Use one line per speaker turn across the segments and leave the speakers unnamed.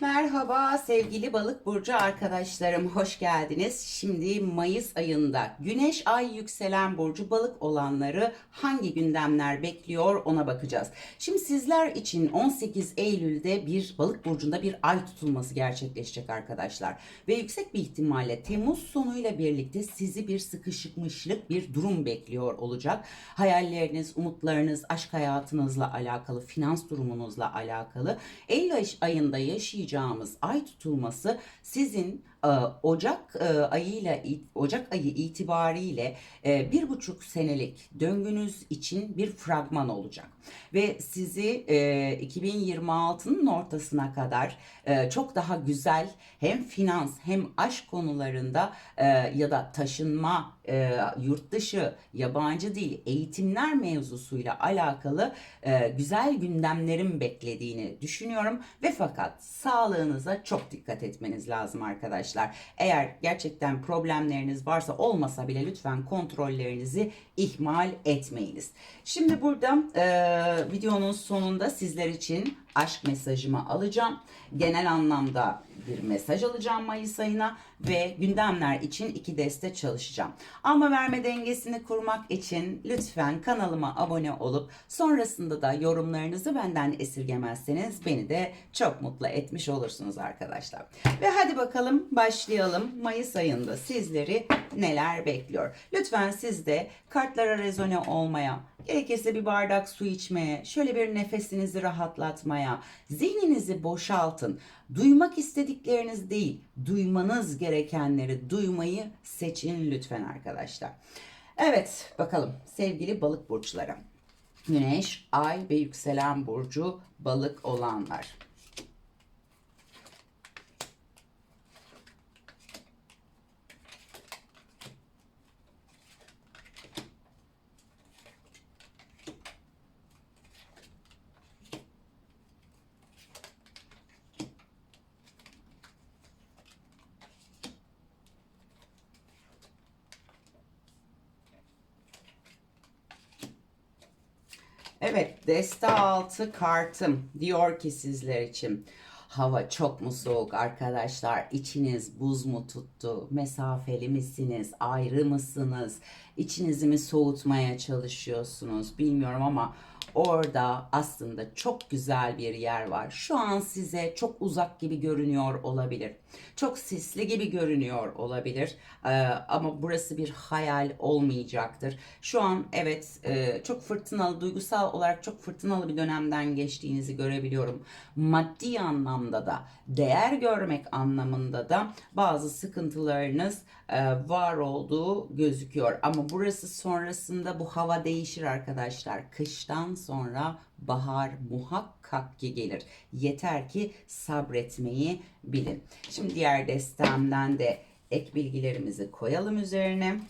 Merhaba sevgili balık burcu arkadaşlarım hoş geldiniz. Şimdi Mayıs ayında Güneş ay yükselen burcu balık olanları hangi gündemler bekliyor ona bakacağız. Şimdi sizler için 18 Eylül'de bir balık burcunda bir ay tutulması gerçekleşecek arkadaşlar. Ve yüksek bir ihtimalle Temmuz sonuyla birlikte sizi bir sıkışıkmışlık bir durum bekliyor olacak. Hayalleriniz, umutlarınız, aşk hayatınızla alakalı, finans durumunuzla alakalı Eylül ayında yaşayacağınız ay tutulması sizin Ocak e, ayıyla Ocak ayı itibariyle e, bir buçuk senelik döngünüz için bir fragman olacak ve sizi 2026'nın ortasına kadar çok daha güzel hem finans hem aşk konularında ya da taşınma yurt dışı yabancı dil eğitimler mevzusuyla alakalı güzel gündemlerin beklediğini düşünüyorum ve fakat sağlığınıza çok dikkat etmeniz lazım arkadaşlar. Eğer gerçekten problemleriniz varsa olmasa bile lütfen kontrollerinizi ihmal etmeyiniz. Şimdi burada e, videonun sonunda sizler için aşk mesajımı alacağım. Genel anlamda bir mesaj alacağım Mayıs ayına ve gündemler için iki deste çalışacağım. Alma verme dengesini kurmak için lütfen kanalıma abone olup sonrasında da yorumlarınızı benden esirgemezseniz beni de çok mutlu etmiş olursunuz arkadaşlar. Ve hadi bakalım başlayalım. Mayıs ayında sizleri neler bekliyor? Lütfen siz de kartlara rezone olmaya, gerekirse bir bardak su içmeye, şöyle bir nefesinizi rahatlatmaya, zihninizi boşaltın. Duymak istedikleriniz değil, duymanız gerekenleri duymayı seçin lütfen arkadaşlar. Evet, bakalım sevgili balık burçları. Güneş, ay ve yükselen burcu balık olanlar. Evet, deste altı kartım diyor ki sizler için. Hava çok mu soğuk arkadaşlar? İçiniz buz mu tuttu? Mesafeli misiniz? Ayrı mısınız? İçinizi mi soğutmaya çalışıyorsunuz? Bilmiyorum ama Orada aslında çok güzel bir yer var. Şu an size çok uzak gibi görünüyor olabilir. Çok sisli gibi görünüyor olabilir. Ee, ama burası bir hayal olmayacaktır. Şu an evet e, çok fırtınalı, duygusal olarak çok fırtınalı bir dönemden geçtiğinizi görebiliyorum. Maddi anlamda da, değer görmek anlamında da bazı sıkıntılarınız e, var olduğu gözüküyor. Ama burası sonrasında bu hava değişir arkadaşlar. Kıştan sonra bahar muhakkak ki gelir. Yeter ki sabretmeyi bilin. Şimdi diğer destemden de ek bilgilerimizi koyalım üzerine.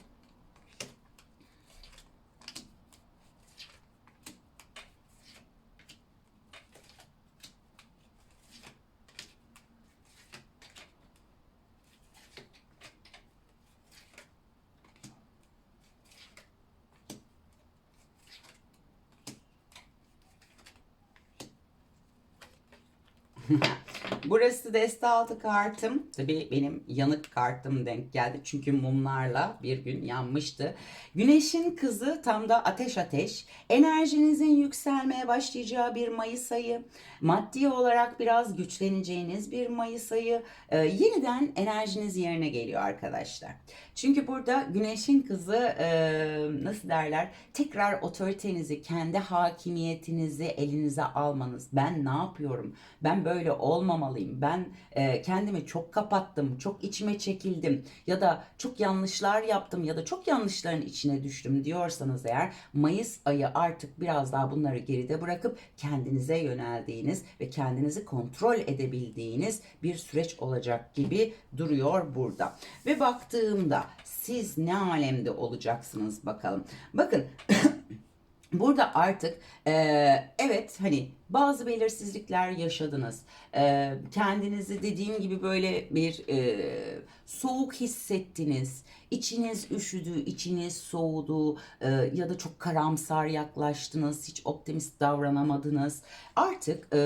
Burası deste altı kartım. Tabii benim yanık kartım denk geldi. Çünkü mumlarla bir gün yanmıştı. Güneşin kızı tam da ateş ateş. Enerjinizin yükselmeye başlayacağı bir Mayıs ayı. Maddi olarak biraz güçleneceğiniz bir Mayıs ayı. Ee, yeniden enerjiniz yerine geliyor arkadaşlar. Çünkü burada güneşin kızı e, nasıl derler? Tekrar otoritenizi, kendi hakimiyetinizi elinize almanız. Ben ne yapıyorum? Ben böyle olmamalıyım. Ben e, kendimi çok kapattım, çok içime çekildim ya da çok yanlışlar yaptım ya da çok yanlışların içine düştüm diyorsanız eğer Mayıs ayı artık biraz daha bunları geride bırakıp kendinize yöneldiğiniz ve kendinizi kontrol edebildiğiniz bir süreç olacak gibi duruyor burada. Ve baktığımda siz ne alemde olacaksınız bakalım. Bakın Burada artık e, evet hani bazı belirsizlikler yaşadınız. E, kendinizi dediğim gibi böyle bir e, soğuk hissettiniz. İçiniz üşüdü, içiniz soğudu e, ya da çok karamsar yaklaştınız, hiç optimist davranamadınız. Artık e,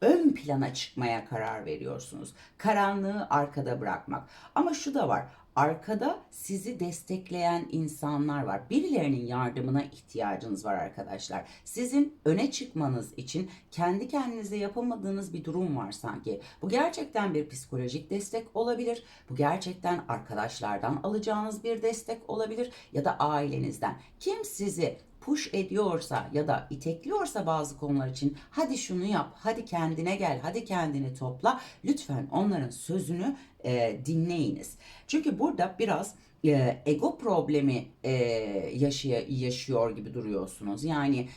ön plana çıkmaya karar veriyorsunuz. Karanlığı arkada bırakmak. Ama şu da var. Arkada sizi destekleyen insanlar var. Birilerinin yardımına ihtiyacınız var arkadaşlar. Sizin öne çıkmanız için kendi kendinize yapamadığınız bir durum var sanki. Bu gerçekten bir psikolojik destek olabilir. Bu gerçekten arkadaşlardan alacağınız bir destek olabilir ya da ailenizden. Kim sizi push ediyorsa ya da itekliyorsa bazı konular için hadi şunu yap, hadi kendine gel, hadi kendini topla. Lütfen onların sözünü e, dinleyiniz. Çünkü burada biraz e, ego problemi e, yaşaya, yaşıyor gibi duruyorsunuz. Yani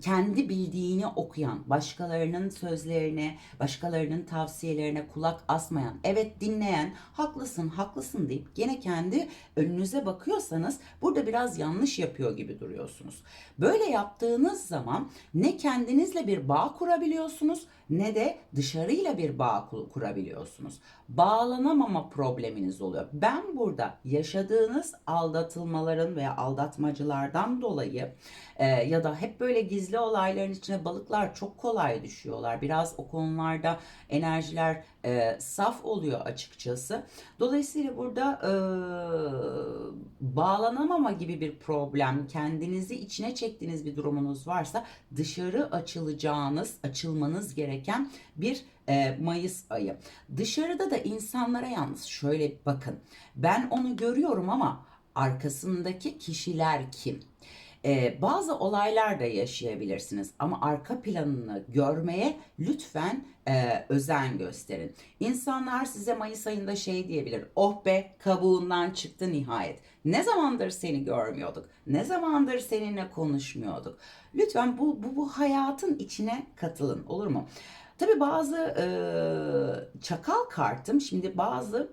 kendi bildiğini okuyan, başkalarının sözlerine, başkalarının tavsiyelerine kulak asmayan, evet dinleyen, haklısın, haklısın deyip gene kendi önünüze bakıyorsanız burada biraz yanlış yapıyor gibi duruyorsunuz. Böyle yaptığınız zaman ne kendinizle bir bağ kurabiliyorsunuz ne de dışarıyla bir bağ ku- kurabiliyorsunuz. Bağlanamama probleminiz oluyor. Ben burada yaşadığınız aldatılmaların veya aldatmacılardan dolayı e, ya da hep böyle gizli olayların içine balıklar çok kolay düşüyorlar. Biraz o konularda enerjiler e, saf oluyor açıkçası. Dolayısıyla burada e, bağlanamama gibi bir problem, kendinizi içine çektiğiniz bir durumunuz varsa dışarı açılacağınız, açılmanız gereken bir e, Mayıs ayı. Dışarıda da insanlara yalnız şöyle bakın. Ben onu görüyorum ama arkasındaki kişiler kim? Ee, bazı olaylar da yaşayabilirsiniz ama arka planını görmeye lütfen e, özen gösterin. İnsanlar size Mayıs ayında şey diyebilir. Oh be kabuğundan çıktı nihayet. Ne zamandır seni görmüyorduk? Ne zamandır seninle konuşmuyorduk? Lütfen bu, bu, bu hayatın içine katılın olur mu? Tabii bazı e, çakal kartım şimdi bazı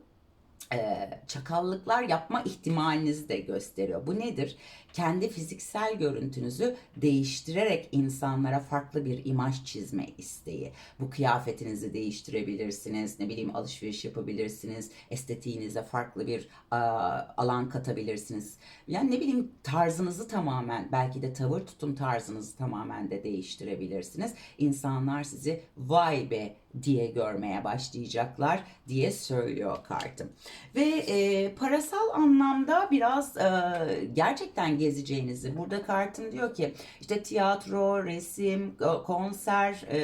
e, çakallıklar yapma ihtimalinizi de gösteriyor. Bu nedir? Kendi fiziksel görüntünüzü değiştirerek insanlara farklı bir imaj çizme isteği. Bu kıyafetinizi değiştirebilirsiniz, ne bileyim alışveriş yapabilirsiniz, estetiğinize farklı bir a, alan katabilirsiniz. Yani ne bileyim tarzınızı tamamen, belki de tavır tutum tarzınızı tamamen de değiştirebilirsiniz. İnsanlar sizi vay be diye görmeye başlayacaklar diye söylüyor kartım. Ve e, parasal anlamda biraz e, gerçekten gezeceğinizi. Burada kartım diyor ki işte tiyatro, resim, konser, e,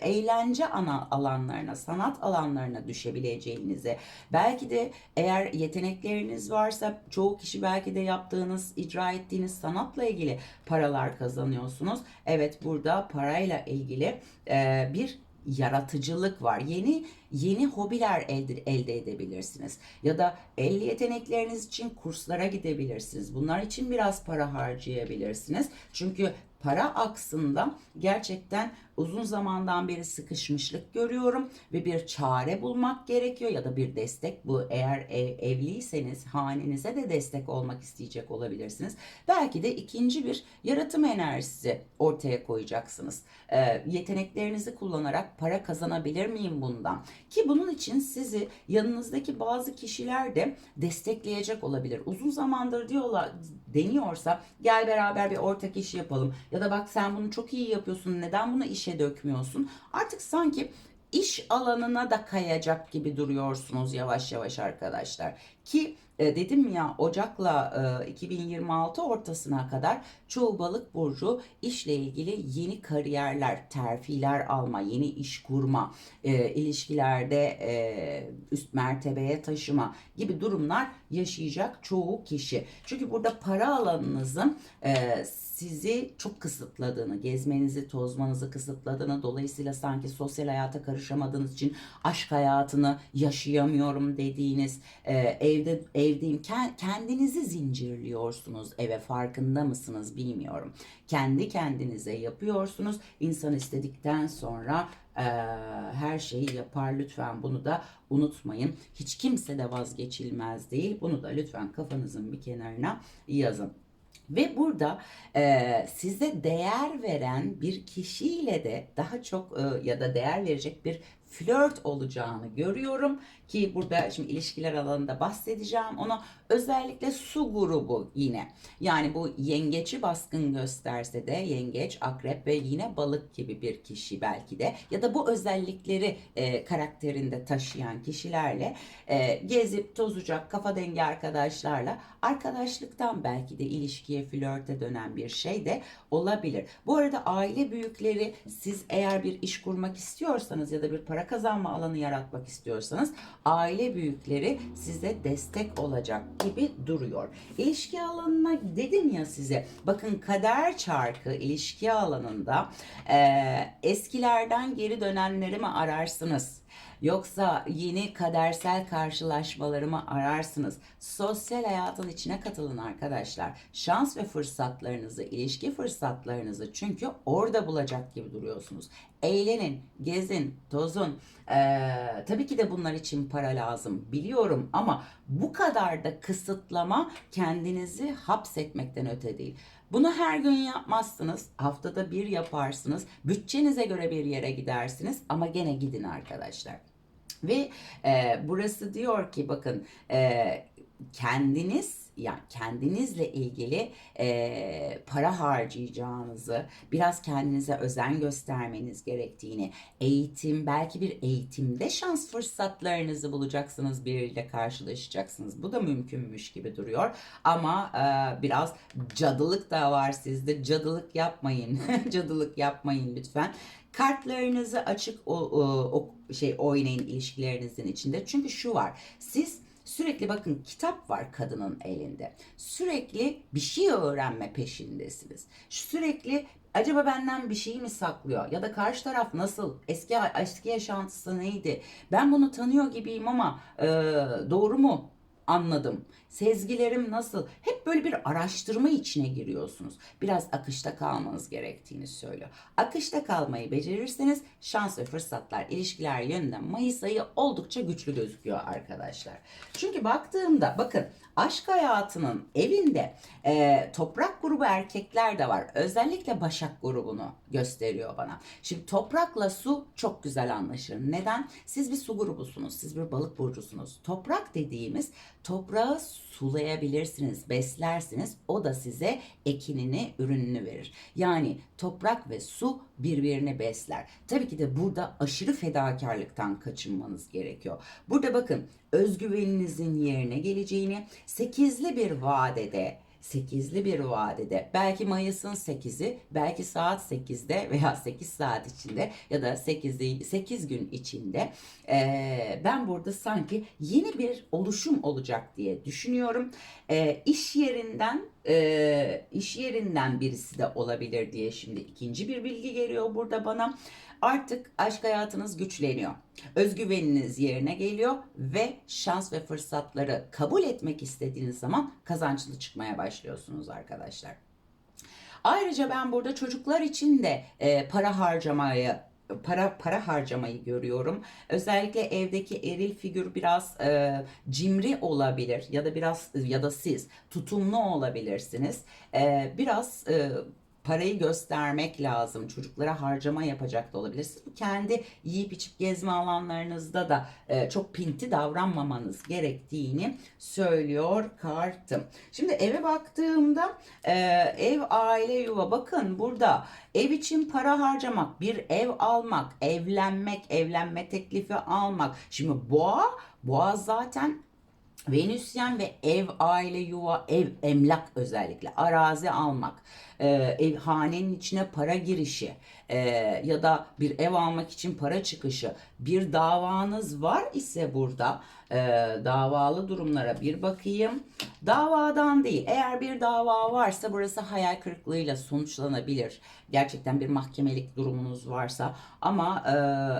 eğlence ana alanlarına, sanat alanlarına düşebileceğinizi. Belki de eğer yetenekleriniz varsa çoğu kişi belki de yaptığınız, icra ettiğiniz sanatla ilgili paralar kazanıyorsunuz. Evet burada parayla ilgili e, bir yaratıcılık var. Yeni yeni hobiler elde, elde edebilirsiniz. Ya da el yetenekleriniz için kurslara gidebilirsiniz. Bunlar için biraz para harcayabilirsiniz. Çünkü para aksında gerçekten uzun zamandan beri sıkışmışlık görüyorum ve bir çare bulmak gerekiyor ya da bir destek bu eğer ev, evliyseniz hanenize de destek olmak isteyecek olabilirsiniz. Belki de ikinci bir yaratım enerjisi ortaya koyacaksınız. Ee, yeteneklerinizi kullanarak para kazanabilir miyim bundan? Ki bunun için sizi yanınızdaki bazı kişiler de destekleyecek olabilir. Uzun zamandır diyorlar deniyorsa gel beraber bir ortak iş yapalım. Ya da bak sen bunu çok iyi yapıyorsun neden bunu işe dökmüyorsun? Artık sanki iş alanına da kayacak gibi duruyorsunuz yavaş yavaş arkadaşlar. Ki e, dedim ya Ocak'la e, 2026 ortasına kadar çoğu balık burcu işle ilgili yeni kariyerler, terfiler alma, yeni iş kurma, e, ilişkilerde e, üst mertebeye taşıma gibi durumlar yaşayacak çoğu kişi. Çünkü burada para alanınızın e, sizi çok kısıtladığını, gezmenizi, tozmanızı kısıtladığını, dolayısıyla sanki sosyal hayata karışamadığınız için aşk hayatını yaşayamıyorum dediğiniz, e, evde evdeyim, kendinizi zincirliyorsunuz eve farkında mısınız bilmiyorum. Kendi kendinize yapıyorsunuz. İnsan istedikten sonra e, her şeyi yapar lütfen bunu da unutmayın. Hiç kimse de vazgeçilmez değil. Bunu da lütfen kafanızın bir kenarına yazın. Ve burada e, size değer veren bir kişiyle de daha çok e, ya da değer verecek bir flört olacağını görüyorum ki burada şimdi ilişkiler alanında bahsedeceğim onu özellikle su grubu yine. Yani bu yengeci baskın gösterse de yengeç akrep ve yine balık gibi bir kişi belki de. Ya da bu özellikleri e, karakterinde taşıyan kişilerle e, gezip tozacak kafa dengi arkadaşlarla arkadaşlıktan belki de ilişkiye flörte dönen bir şey de olabilir. Bu arada aile büyükleri siz eğer bir iş kurmak istiyorsanız ya da bir para kazanma alanı yaratmak istiyorsanız aile büyükleri size destek olacak gibi duruyor. İlişki alanına dedim ya size bakın kader çarkı ilişki alanında eee, eskilerden geri dönenleri mi ararsınız? Yoksa yeni kadersel karşılaşmalarımı ararsınız. Sosyal hayatın içine katılın arkadaşlar. Şans ve fırsatlarınızı, ilişki fırsatlarınızı çünkü orada bulacak gibi duruyorsunuz. Eğlenin, gezin, tozun. Ee, tabii ki de bunlar için para lazım biliyorum ama bu kadar da kısıtlama kendinizi hapsetmekten öte değil. Bunu her gün yapmazsınız. Haftada bir yaparsınız. Bütçenize göre bir yere gidersiniz ama gene gidin arkadaşlar. Ve e, burası diyor ki bakın e, kendiniz yani kendinizle ilgili e, para harcayacağınızı, biraz kendinize özen göstermeniz gerektiğini, eğitim, belki bir eğitimde şans fırsatlarınızı bulacaksınız, biriyle karşılaşacaksınız. Bu da mümkünmüş gibi duruyor. Ama e, biraz cadılık da var sizde. Cadılık yapmayın. cadılık yapmayın lütfen. Kartlarınızı açık o, o, şey oynayın ilişkilerinizin içinde. Çünkü şu var. Siz sürekli bakın kitap var kadının elinde. Sürekli bir şey öğrenme peşindesiniz. Sürekli acaba benden bir şey mi saklıyor ya da karşı taraf nasıl eski eski yaşantısı neydi ben bunu tanıyor gibiyim ama e, doğru mu anladım sezgilerim nasıl hep böyle bir araştırma içine giriyorsunuz biraz akışta kalmanız gerektiğini söylüyor akışta kalmayı becerirseniz şans ve fırsatlar ilişkiler yönünden Mayıs ayı oldukça güçlü gözüküyor arkadaşlar çünkü baktığımda bakın aşk hayatının evinde e, toprak grubu erkekler de var. Özellikle Başak grubunu gösteriyor bana. Şimdi toprakla su çok güzel anlaşır. Neden? Siz bir su grubusunuz. Siz bir balık burcusunuz. Toprak dediğimiz toprağı sulayabilirsiniz, beslersiniz. O da size ekinini, ürününü verir. Yani toprak ve su birbirini besler. Tabii ki de burada aşırı fedakarlıktan kaçınmanız gerekiyor. Burada bakın özgüveninizin yerine geleceğini, sekizli bir vadede sekizli bir vadede belki Mayıs'ın 8'i belki saat 8'de veya 8 saat içinde ya da 8, 8 gün içinde eee, ben burada sanki yeni bir oluşum olacak diye düşünüyorum. Eee iş yerinden eee, iş yerinden birisi de olabilir diye şimdi ikinci bir bilgi geliyor burada bana. Artık aşk hayatınız güçleniyor. Özgüveniniz yerine geliyor ve şans ve fırsatları kabul etmek istediğiniz zaman kazançlı çıkmaya başlıyorsunuz arkadaşlar. Ayrıca ben burada çocuklar için de e, para harcamayı para para harcamayı görüyorum. Özellikle evdeki eril figür biraz e, cimri olabilir ya da biraz ya da siz tutumlu olabilirsiniz. E, biraz e, parayı göstermek lazım. Çocuklara harcama yapacak da olabilirsiniz. Kendi yiyip içip gezme alanlarınızda da e, çok pinti davranmamanız gerektiğini söylüyor kartım. Şimdi eve baktığımda e, ev, aile, yuva bakın burada ev için para harcamak, bir ev almak, evlenmek, evlenme teklifi almak. Şimdi boğa, boğa zaten Venüsyen ve ev, aile, yuva, ev, emlak özellikle arazi almak, e, ev hanenin içine para girişi e, ya da bir ev almak için para çıkışı, bir davanız var ise burada e, davalı durumlara bir bakayım. Davadan değil, eğer bir dava varsa burası hayal kırıklığıyla sonuçlanabilir. Gerçekten bir mahkemelik durumunuz varsa ama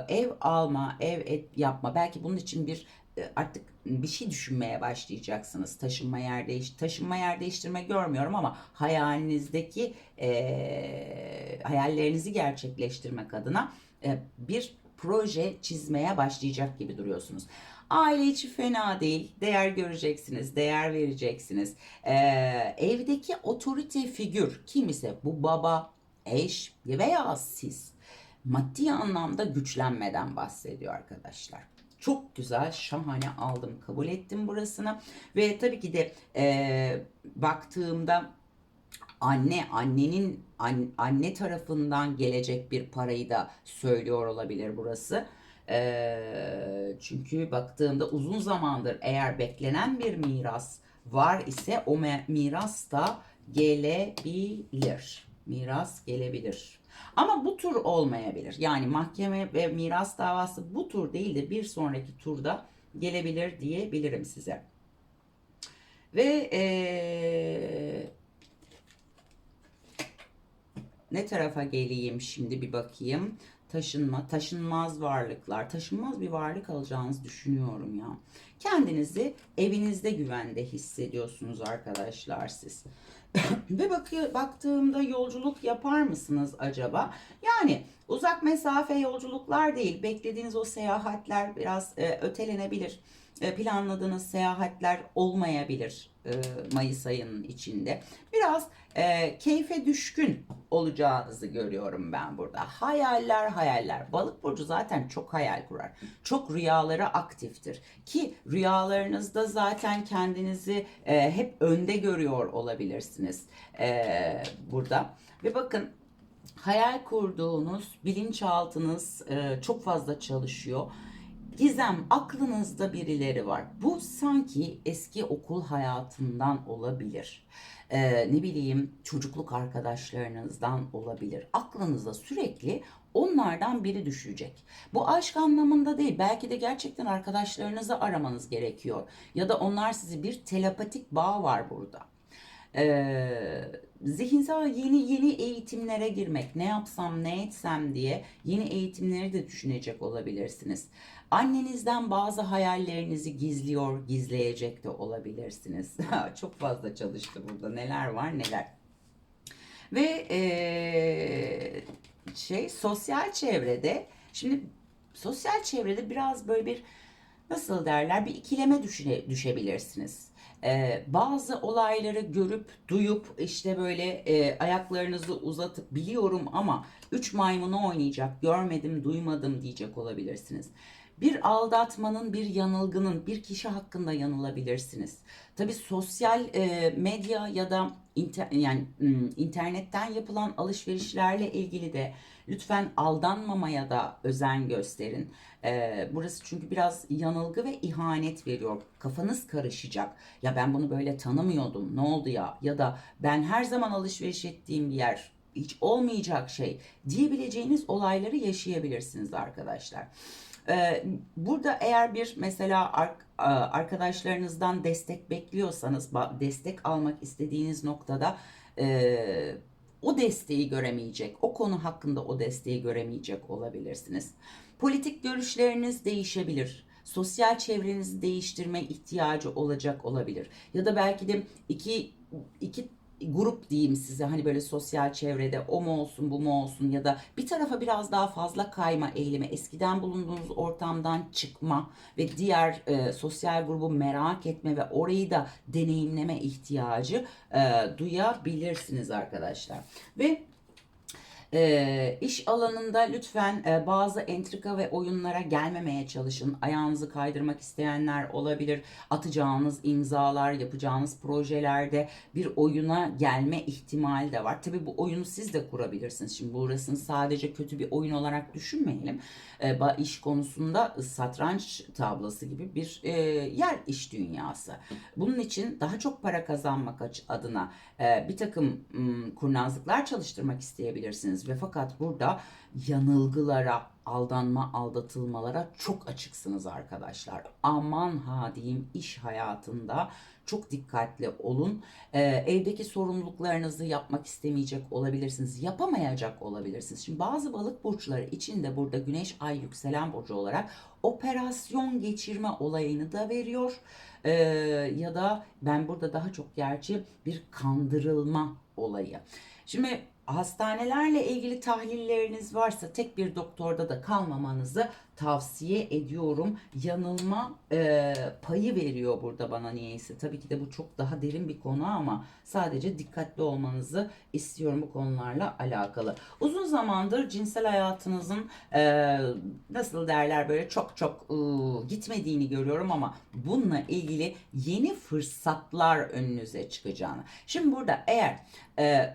e, ev alma, ev et, yapma belki bunun için bir e, artık bir şey düşünmeye başlayacaksınız. Taşınma yer değiş taşınma yer değiştirme görmüyorum ama hayalinizdeki e, hayallerinizi gerçekleştirmek adına e, bir proje çizmeye başlayacak gibi duruyorsunuz. Aile içi fena değil. Değer göreceksiniz, değer vereceksiniz. Ee, evdeki otorite figür kim ise bu baba, eş veya siz maddi anlamda güçlenmeden bahsediyor arkadaşlar. Çok güzel, şahane aldım, kabul ettim burasını. Ve tabii ki de e, baktığımda anne, annenin an- anne tarafından gelecek bir parayı da söylüyor olabilir burası. Ee, çünkü baktığımda uzun zamandır eğer beklenen bir miras var ise o miras da gelebilir. Miras gelebilir. Ama bu tur olmayabilir. Yani mahkeme ve miras davası bu tur değil de bir sonraki turda gelebilir diyebilirim size. Ve eee, ne tarafa geleyim şimdi bir bakayım. Taşınma, taşınmaz varlıklar. Taşınmaz bir varlık alacağınızı düşünüyorum ya. Kendinizi evinizde güvende hissediyorsunuz arkadaşlar siz. Ve bakıyor, baktığımda yolculuk yapar mısınız acaba? Yani uzak mesafe yolculuklar değil. Beklediğiniz o seyahatler biraz e, ötelenebilir. E, planladığınız seyahatler olmayabilir e, Mayıs ayının içinde. Biraz e, keyfe düşkün olacağınızı görüyorum ben burada. Hayaller hayaller. Balık burcu zaten çok hayal kurar. Çok rüyaları aktiftir. Ki rüyalarınızda zaten kendinizi hep önde görüyor olabilirsiniz burada. Ve bakın hayal kurduğunuz bilinçaltınız e, çok fazla çalışıyor. Gizem aklınızda birileri var. Bu sanki eski okul hayatından olabilir. Ee, ne bileyim çocukluk arkadaşlarınızdan olabilir. Aklınıza sürekli onlardan biri düşecek. Bu aşk anlamında değil. Belki de gerçekten arkadaşlarınızı aramanız gerekiyor. Ya da onlar sizi bir telepatik bağ var burada. Ee, zihinsel yeni yeni eğitimlere girmek, ne yapsam ne etsem diye yeni eğitimleri de düşünecek olabilirsiniz. Annenizden bazı hayallerinizi gizliyor, gizleyecek de olabilirsiniz. Çok fazla çalıştı burada. Neler var neler. Ve eee, şey sosyal çevrede şimdi sosyal çevrede biraz böyle bir nasıl derler bir ikileme düşüne, düşebilirsiniz. Ee, bazı olayları görüp duyup işte böyle e, ayaklarınızı uzatıp biliyorum ama üç maymunu oynayacak görmedim duymadım diyecek olabilirsiniz. Bir aldatmanın, bir yanılgının, bir kişi hakkında yanılabilirsiniz. Tabii sosyal e, medya ya da inter, yani internetten yapılan alışverişlerle ilgili de lütfen aldanmamaya da özen gösterin. E, burası çünkü biraz yanılgı ve ihanet veriyor. Kafanız karışacak. Ya ben bunu böyle tanımıyordum. Ne oldu ya? Ya da ben her zaman alışveriş ettiğim bir yer hiç olmayacak şey diyebileceğiniz olayları yaşayabilirsiniz arkadaşlar. Ee, Burada eğer bir mesela a- arkadaşlarınızdan destek bekliyorsanız, destek almak istediğiniz noktada e, o desteği göremeyecek, o konu hakkında o desteği göremeyecek olabilirsiniz. Politik görüşleriniz değişebilir. Sosyal çevrenizi değiştirme ihtiyacı olacak olabilir. Ya da belki de iki iki grup diyeyim size hani böyle sosyal çevrede o mu olsun bu mu olsun ya da bir tarafa biraz daha fazla kayma eğilimi eskiden bulunduğunuz ortamdan çıkma ve diğer e, sosyal grubu merak etme ve orayı da deneyimleme ihtiyacı e, duyabilirsiniz arkadaşlar. Ve e, iş alanında lütfen e, bazı entrika ve oyunlara gelmemeye çalışın. Ayağınızı kaydırmak isteyenler olabilir. Atacağınız imzalar, yapacağınız projelerde bir oyuna gelme ihtimali de var. Tabii bu oyunu siz de kurabilirsiniz. Şimdi burasını sadece kötü bir oyun olarak düşünmeyelim. E, iş konusunda satranç tablası gibi bir e, yer iş dünyası. Bunun için daha çok para kazanmak adına e, bir takım m, kurnazlıklar çalıştırmak isteyebilirsiniz ve fakat burada yanılgılara, aldanma, aldatılmalara çok açıksınız arkadaşlar. Aman ha diyeyim iş hayatında çok dikkatli olun. Ee, evdeki sorumluluklarınızı yapmak istemeyecek olabilirsiniz. Yapamayacak olabilirsiniz. Şimdi bazı balık burçları için de burada güneş, ay, yükselen burcu olarak operasyon geçirme olayını da veriyor. Ee, ya da ben burada daha çok gerçi bir kandırılma olayı. Şimdi hastanelerle ilgili tahlilleriniz varsa tek bir doktorda da kalmamanızı tavsiye ediyorum. Yanılma e, payı veriyor burada bana niyeyse. Tabii ki de bu çok daha derin bir konu ama sadece dikkatli olmanızı istiyorum bu konularla alakalı. Uzun zamandır cinsel hayatınızın e, nasıl derler böyle çok çok e, gitmediğini görüyorum ama bununla ilgili yeni fırsatlar önünüze çıkacağını. Şimdi burada eğer e,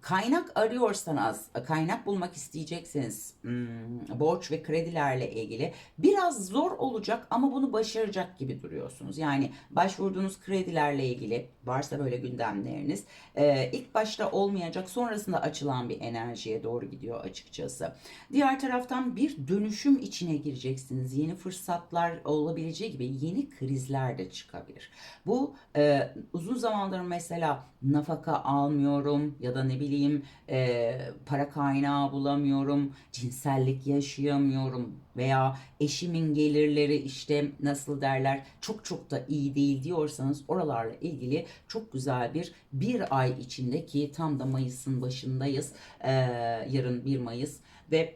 kaynak arıyorsanız, kaynak bulmak isteyecekseniz hmm, borç ve kredilerle ilgili biraz zor olacak ama bunu başaracak gibi duruyorsunuz. Yani başvurduğunuz kredilerle ilgili varsa böyle gündemleriniz e, ilk başta olmayacak sonrasında açılan bir enerjiye doğru gidiyor açıkçası. Diğer taraftan bir dönüşüm içine gireceksiniz. Yeni fırsatlar olabileceği gibi yeni krizler de çıkabilir. Bu e, uzun zamandır mesela nafaka almıyorum ya da ne bileyim e, para kaynağı bulamıyorum, cinsellik yaşayamıyorum veya eşimin gelirleri işte nasıl derler çok çok da iyi değil diyorsanız oralarla ilgili çok güzel bir bir ay içindeki tam da Mayıs'ın başındayız. E, yarın 1 Mayıs ve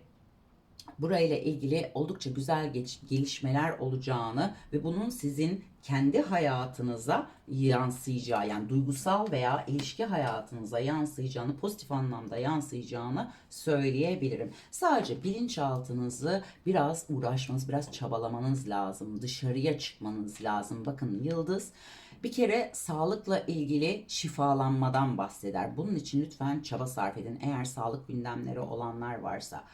burayla ilgili oldukça güzel geç, gelişmeler olacağını ve bunun sizin kendi hayatınıza yansıyacağı yani duygusal veya ilişki hayatınıza yansıyacağını pozitif anlamda yansıyacağını söyleyebilirim. Sadece bilinçaltınızı biraz uğraşmanız, biraz çabalamanız lazım. Dışarıya çıkmanız lazım. Bakın yıldız bir kere sağlıkla ilgili şifalanmadan bahseder. Bunun için lütfen çaba sarf edin. Eğer sağlık gündemleri olanlar varsa.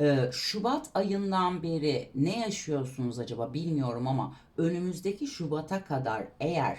Ee, Şubat ayından beri ne yaşıyorsunuz acaba bilmiyorum ama önümüzdeki Şubat'a kadar eğer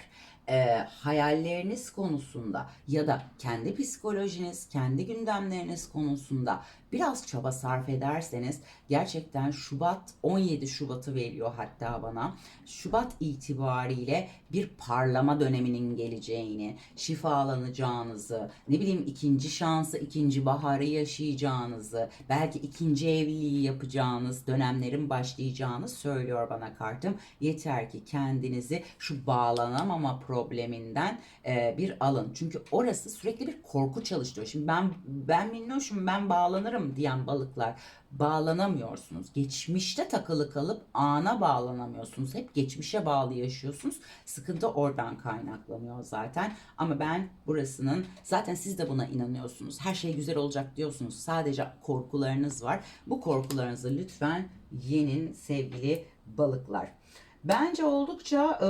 e, hayalleriniz konusunda ya da kendi psikolojiniz, kendi gündemleriniz konusunda biraz çaba sarf ederseniz gerçekten Şubat 17 Şubat'ı veriyor hatta bana. Şubat itibariyle bir parlama döneminin geleceğini, şifalanacağınızı, ne bileyim ikinci şansı, ikinci baharı yaşayacağınızı, belki ikinci evliliği yapacağınız dönemlerin başlayacağını söylüyor bana kartım. Yeter ki kendinizi şu bağlanamama probleminden e, bir alın. Çünkü orası sürekli bir korku çalıştırıyor. Şimdi ben ben minnoşum ben bağlanırım diyen balıklar bağlanamıyorsunuz. Geçmişte takılı kalıp ana bağlanamıyorsunuz. Hep geçmişe bağlı yaşıyorsunuz. Sıkıntı oradan kaynaklanıyor zaten. Ama ben burasının zaten siz de buna inanıyorsunuz. Her şey güzel olacak diyorsunuz. Sadece korkularınız var. Bu korkularınızı lütfen yenin sevgili balıklar. Bence oldukça e,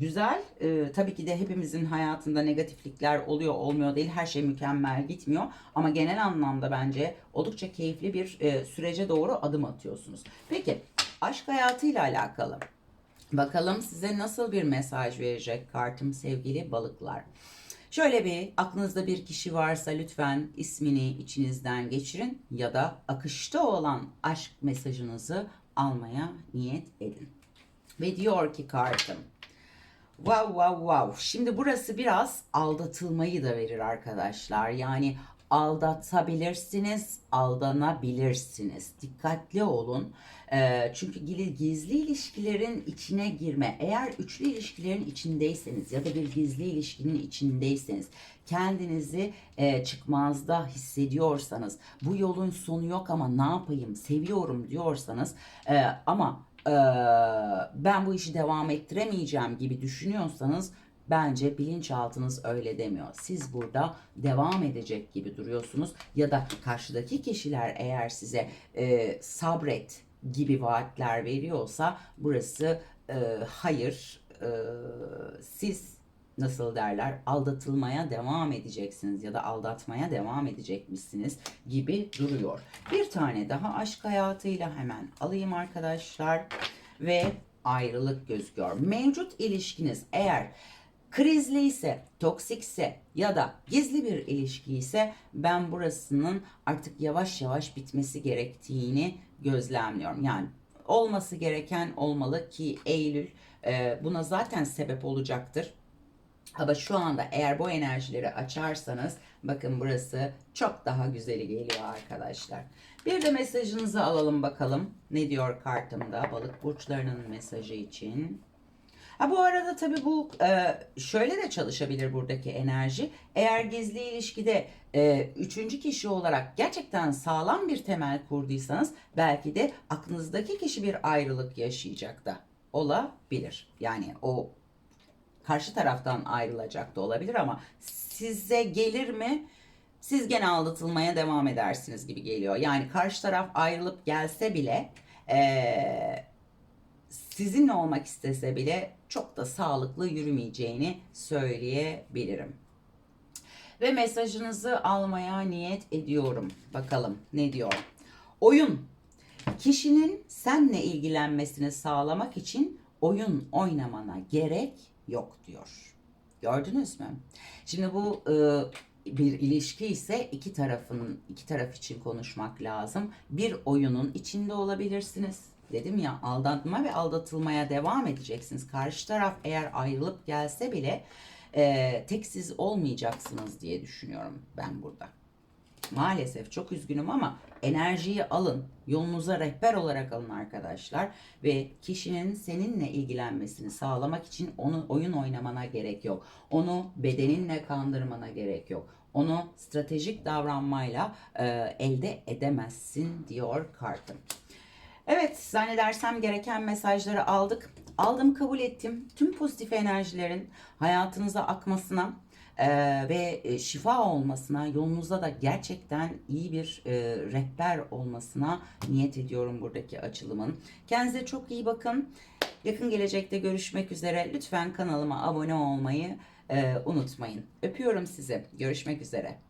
güzel. E, tabii ki de hepimizin hayatında negatiflikler oluyor, olmuyor değil. Her şey mükemmel gitmiyor. Ama genel anlamda bence oldukça keyifli bir e, sürece doğru adım atıyorsunuz. Peki, aşk hayatıyla alakalı. Bakalım size nasıl bir mesaj verecek kartım sevgili balıklar. Şöyle bir aklınızda bir kişi varsa lütfen ismini içinizden geçirin ya da akışta olan aşk mesajınızı almaya niyet edin. Ve diyor ki kartım. Wow wow wow. Şimdi burası biraz aldatılmayı da verir arkadaşlar. Yani aldatabilirsiniz, aldanabilirsiniz. Dikkatli olun. Ee, çünkü gizli ilişkilerin içine girme. Eğer üçlü ilişkilerin içindeyseniz ya da bir gizli ilişkinin içindeyseniz kendinizi e, çıkmazda hissediyorsanız bu yolun sonu yok ama ne yapayım seviyorum diyorsanız e, ama ben bu işi devam ettiremeyeceğim gibi düşünüyorsanız Bence bilinçaltınız öyle demiyor. Siz burada devam edecek gibi duruyorsunuz ya da karşıdaki kişiler eğer size e, sabret gibi vaatler veriyorsa burası e, hayır e, siz nasıl derler aldatılmaya devam edeceksiniz ya da aldatmaya devam edecekmişsiniz gibi duruyor. Bir tane daha aşk hayatıyla hemen alayım arkadaşlar ve ayrılık gözüküyor. Mevcut ilişkiniz eğer krizli ise, toksikse ya da gizli bir ilişki ise ben burasının artık yavaş yavaş bitmesi gerektiğini gözlemliyorum. Yani olması gereken olmalı ki Eylül e, buna zaten sebep olacaktır. Ama şu anda eğer bu enerjileri açarsanız bakın burası çok daha güzeli geliyor arkadaşlar. Bir de mesajınızı alalım bakalım. Ne diyor kartımda balık burçlarının mesajı için. Ha bu arada tabii bu e, şöyle de çalışabilir buradaki enerji. Eğer gizli ilişkide e, üçüncü kişi olarak gerçekten sağlam bir temel kurduysanız belki de aklınızdaki kişi bir ayrılık yaşayacak da olabilir. Yani o karşı taraftan ayrılacak da olabilir ama size gelir mi? Siz gene aldatılmaya devam edersiniz gibi geliyor. Yani karşı taraf ayrılıp gelse bile eee, sizinle olmak istese bile çok da sağlıklı yürümeyeceğini söyleyebilirim. Ve mesajınızı almaya niyet ediyorum. Bakalım ne diyor? Oyun. Kişinin senle ilgilenmesini sağlamak için oyun oynamana gerek yok diyor. Gördünüz mü? Şimdi bu e, bir ilişki ise iki tarafın iki taraf için konuşmak lazım. Bir oyunun içinde olabilirsiniz. Dedim ya aldatma ve aldatılmaya devam edeceksiniz. Karşı taraf eğer ayrılıp gelse bile e, tek siz olmayacaksınız diye düşünüyorum ben burada. Maalesef çok üzgünüm ama enerjiyi alın. Yolunuza rehber olarak alın arkadaşlar. Ve kişinin seninle ilgilenmesini sağlamak için onu oyun oynamana gerek yok. Onu bedeninle kandırmana gerek yok. Onu stratejik davranmayla e, elde edemezsin diyor kartım. Evet, zannedersem gereken mesajları aldık. Aldım, kabul ettim. Tüm pozitif enerjilerin hayatınıza akmasına e, ve e, şifa olmasına, yolunuzda da gerçekten iyi bir e, rehber olmasına niyet ediyorum buradaki açılımın. Kendinize çok iyi bakın. Yakın gelecekte görüşmek üzere. Lütfen kanalıma abone olmayı e, unutmayın. Öpüyorum sizi. Görüşmek üzere.